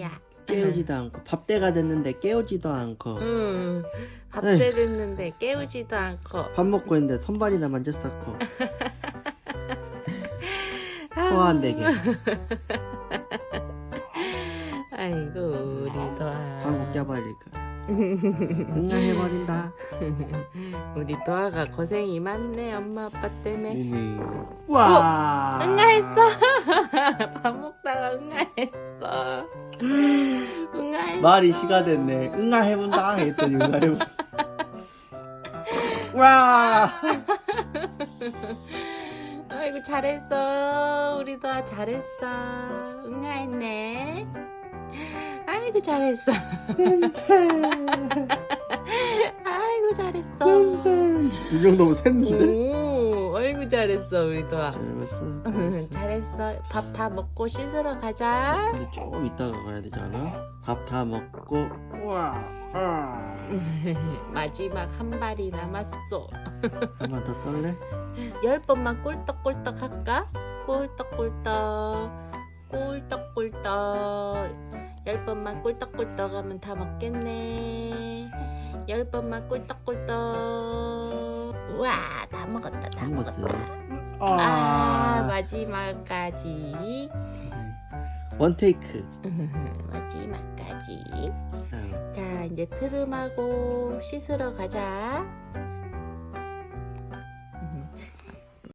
야. 깨우지도 않고 밥때가 됐는데 깨우지도 않고 응. 밥때 됐는데 깨우지도 않고. 밥 먹고 있는데 손발이나 만졌었고 소화 되게 아이고 우리 도아. 밥 먹자 버리고 응아 해버린다 우리 도아가 고생이 많네 엄마 아빠 때문에. 이미 와 응아 했어. 밥 먹 말이 시가 됐네 응아 해본다 했더니 응아 해본다 와 아이고 잘했어. 우리 도아 잘했어. 응아했네. 아이고 잘했어. 냄새 아이고 잘했어. 냄새 이 정도면 샜는데 오, 아이고 잘했어 우리 도아. 잘했어 잘했어 잘했어. 밥 다 먹고 씻으러 가자. 근데 조금 이따가 가야 되잖아 밥 다 먹고 와 마지막 한 발이 남았어. 한 번 더 썰래? 열 번만 꿀떡꿀떡 할까? 꿀떡꿀떡, 꿀떡꿀떡. 열 번만 꿀떡꿀떡 하면 다 먹겠네. 열 번만 꿀떡꿀떡. 우와, 다 먹었다, 다다 먹었어요. 먹었다. 아, 마지막까지. 원 테이크 마지막까지. 스타일 자, 이제 트름하고 씻으러 가자.